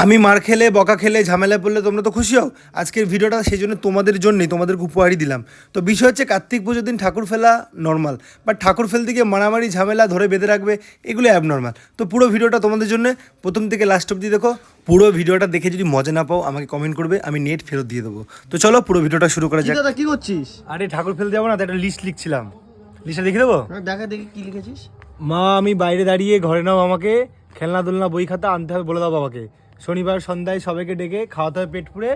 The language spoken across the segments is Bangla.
আমি মার খেলে বকা খেলে ঝামেলা পড়লে তোমরা তো খুশি হও। আজকের ভিডিওটা সেই জন্য তোমাদের জন্যই তোমাদেরকে উপহারই দিলাম। তো বিষয় হচ্ছে কার্তিক পুজোর দিন ঠাকুর ফেলা নর্মাল বাট ঠাকুর ফেলতে গিয়ে মারামারি ঝামেলা ধরে বেঁধে রাখবে এগুলো অ্যাবনর্মাল তো পুরো ভিডিওটা তোমাদের জন্য প্রথম থেকে লাস্ট অব্দি দেখো পুরো ভিডিওটা দেখে যদি মজা না পাও আমাকে কমেন্ট করবে আমি নেট ফেরত দিয়ে দেবো। তো চলো পুরো ভিডিওটা শুরু করা যাক। দাদা কি করছিস? আরে ঠাকুর ফেলতে যাব না তো একটা লিস্ট লিখছিলাম। লিস্টটা লিখে দেবো? দেখা দেখি কি লিখেছিস। মা আমি বাইরে দাঁড়িয়ে ঘরে নাও আমাকে খেলনা দোলনা বই খাতা আনতে হবে বলে দাও বাবাকে। শনিবার সন্ধ্যায় সবাইকে ডেকে খাওয়াতে হবে পেট পুড়ে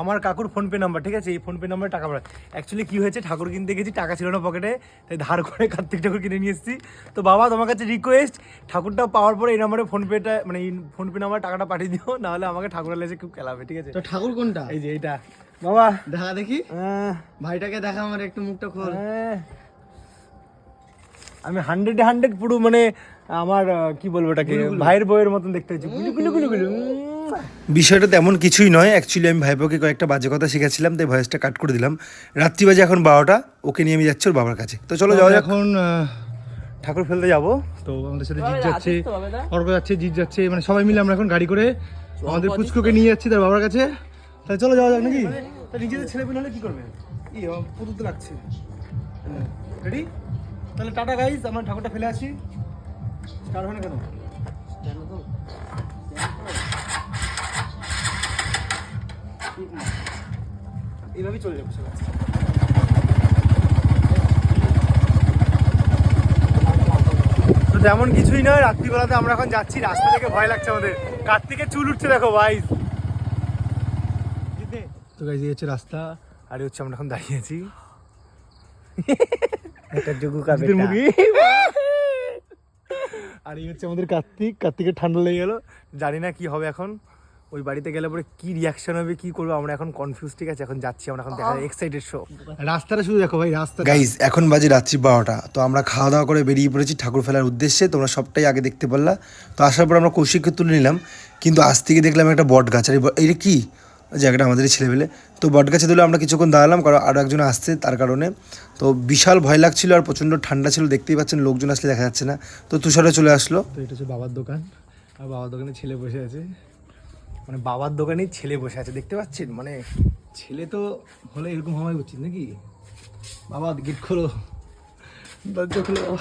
আমার কাকুর ফোনপে নাম্বার ঠিক আছে? এই ফোনপে নাম্বারে টাকা পাঠায় অ্যাকচুয়ালি কী হয়েছে ঠাকুর কিনতে গেছি টাকা ছিল না পকেটে তাই ধার করে কার্তিক ঠাকুর কিনে নিয়ে এসেছি। তো বাবা তোমার কাছে রিকোয়েস্ট ঠাকুরটা পাওয়ার পরে এই নাম্বারে ফোনপেটা মানে এই ফোনপে নাম্বার টাকাটা পাঠিয়ে দিও নাহলে আমাকে ঠাকুরের লেজে খুব খেলাবে ঠিক আছে? তো ঠাকুর কোনটা? এই যে এইটা। বাবা। দেখা দেখি। ভাইটাকে দেখা আমার একটু মুখটা খোল। হ্যাঁ। আমি হান্ড্রেড হান্ড্রেড পুরো মানে আমার কি বলব এটাকে ভাইয়ের বইয়ের মতন দেখতে হচ্ছে। গুলু গুলু গুলু গুলু। উম। বিষয়টা তেমন কিছুই নয়। অ্যাকচুয়ালি আমি ভাইপোকে কয়েকটা বাজে কথা শিখেছিলাম তাই ভয়েসটা কাট করে দিলাম। রাত্রি বাজে এখন বারোটা ওকে নিয়ে আমি যাচ্ছি ওর বাবার কাছে। তো চলো যাওয়া এখন ঠাকুর ফেলতে যাব। তো আমাদের সাথে জিৎ যাচ্ছে অর্ক যাচ্ছে জিৎ যাচ্ছে মানে সবাই মিলে আমরা এখন গাড়ি করে আমাদের পুচকুকে নিয়ে যাচ্ছি তার বাবার কাছে। তাহলে চলো যাওয়া যাক নাকি? নিজেদের ছেলে পেলে হলে কি করবে? কি পুতুল লাগছে। রেডি তাহলে টাটা গাইজ আমরা ঠাকুরটা ফেলে আসি। স্টার্ট হয় কেন? এইভাবেই চলে যাব তো তেমন কিছুই নয়, রাত্রিবেলাতে আমরা এখন যাচ্ছি, রাস্তা থেকে ভয় লাগছে আমাদের। কার্তিকের চুল উঠছে দেখো ভাই তো গাইজ এই হচ্ছে রাস্তা, আর হচ্ছে আমরা এখন দাঁড়িয়ে আছি। একটা জুগু মুখে আর এই হচ্ছে আমাদের কার্তিক। কার্তিকের ঠান্ডা লেগে গেল। জানি না কি হবে এখন। ওই বাড়িতে গেলে পরে কি রিয়াকশন হবে কি করব আমরা এখন কনফিউজ ঠিক আছে? এখন যাচ্ছি আমরা এখন দেখা এক্সাইটেড শো রাস্তাটা শুধু দেখো ভাই রাস্তা গাইজ এখন বাজে রাত্রি বারোটা। তো আমরা খাওয়া দাওয়া করে বেরিয়ে পড়েছি ঠাকুর ফেলার উদ্দেশ্যে। তোমরা সবটাই আগে দেখতে পারলা। তো আসার পর আমরা কৌশিককে তুলে নিলাম। কিন্তু আজ থেকে দেখলাম একটা বট গাছ আর এই ব- কি? জায়গাটা আমাদেরই ছেলেবেলে তো বট গাছে তুলে আমরা কিছুক্ষণ দাঁড়ালাম, কারণ আরও একজন আসছে তার কারণে। তো বিশাল ভয় লাগছিল আর প্রচণ্ড ঠান্ডা ছিল, দেখতেই পাচ্ছেন লোকজন আসলে দেখা যাচ্ছে না। তো তুষারও চলে আসলো। তো এটা হচ্ছে বাবার দোকান। আর বাবার দোকানে ছেলে বসে আছে। মানে বাবার দোকানেই ছেলে বসে আছে, দেখতে পাচ্ছেন? মানে ছেলে তো হলে এরকম হওয়াই উচিত নাকি? বাবা, গেট খোলো। দরজা খোলো। বাবা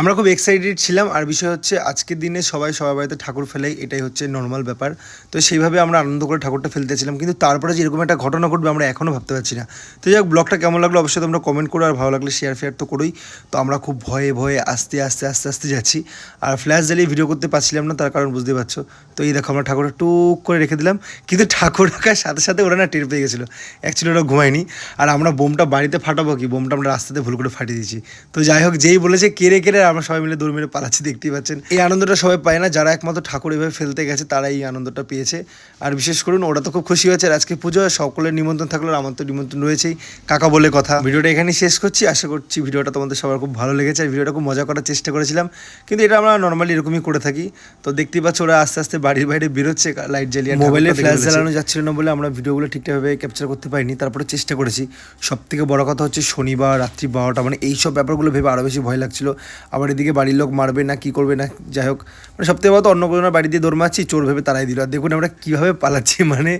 আমরা খুব এক্সাইটেড ছিলাম, আর বিষয় হচ্ছে আজকের দিনে সবাই সবার বাড়িতে ঠাকুর ফেলাই এটাই হচ্ছে নর্মাল ব্যাপার। তো সেইভাবে আমরা আনন্দ করে ঠাকুরটা ফেলতেছিলাম কিন্তু তারপরে যে এরকম একটা ঘটনা ঘটবে আমরা এখনও ভাবতে পারছি না। তো যাই হোক ব্লগটা কেমন লাগল অবশ্যই তোমরা কমেন্ট করো, আর ভালো লাগলে শেয়ার ফেয়ার তো করোই। তো আমরা খুব ভয়ে ভয়ে আস্তে আস্তে আস্তে আস্তে যাচ্ছি। আর ফ্ল্যাশ জ্বালিয়ে ভিডিও করতে পারছিলাম না, তার কারণ বুঝতে পারছ। তো এই দেখো, আমরা ঠাকুরটা টুক করে রেখে দিলাম, কিন্তু ঠাকুর রাখার সাথে সাথে ওরা না টের পেয়ে গেছিল। অ্যাকচুয়ালি ওরা ঘুমায়নি। আর আমরা বোমটা বাড়িতে ফাটাবো কি? বোমটা আমরা রাস্তাতে ভুল করে ফাটিয়ে দিয়েছি। তো যাই হোক, যেই বলেছে কেড়ে কেড়ে আমরা সবাই মিলে দৌড় মেরে পালাচ্ছি দেখতেই পাচ্ছেন। এই আনন্দটা সবাই পায় না যারা একমাত্র ঠাকুর এভাবে ফেলতে গেছে তারা এই আনন্দটা পেয়েছে। আর বিশেষ করুন ওরা তো খুব খুশি হয়েছে। আর আজকে পুজো সকলের নিমন্ত্রণ থাকল আর আমার তো নিমন্ত্রণ রয়েছেই। কাকা বলে কথা। ভিডিওটা এখানেই শেষ করছি। আশা করছি ভিডিওটা তোমাদের সবার খুব ভালো লেগেছে। আর ভিডিওটা খুব মজা করার চেষ্টা করেছিলাম। কিন্তু এটা আমরা নর্মালি এরকমই করে থাকি। তো দেখতেই পাচ্ছ ওরা আস্তে আস্তে বাড়ির বাইরে বেরোচ্ছে। লাইট জ্বালিয়ে মোবাইলে ফ্ল্যাশ জ্বালানো যাচ্ছিল না বলে আমরা ভিডিওগুলো ঠিকঠাকভাবে ক্যাপচার করতে পারিনি। তারপরে চেষ্টা করেছি। সব থেকে বড় কথা হচ্ছে শনিবার রাত্রি বারোটা মানে এইসব ব্যাপারগুলো ভেবে আরও বেশি ভয় লাগছিল। আবার এদিকে বাড়ির লোক মারবে না, কি করবে না, যাই হোক। মানে সব থেকে অন্য কোনো বাড়ি দিয়ে দৌড় মারছি, চোর ভেবে তারাই দিল। আর দেখুন আমরা কীভাবে পালাচ্ছি মানে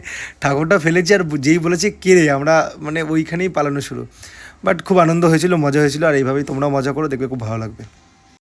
ঠাকুরটা ফেলেছি আর যেই বলেছে রে, আমরা মানে ওইখানেই পালানো শুরু। বাট খুব আনন্দ হয়েছিল, মজা হয়েছিল, আর এইভাবেই তোমরাও মজা করো, দেখবে খুব ভালো লাগবে।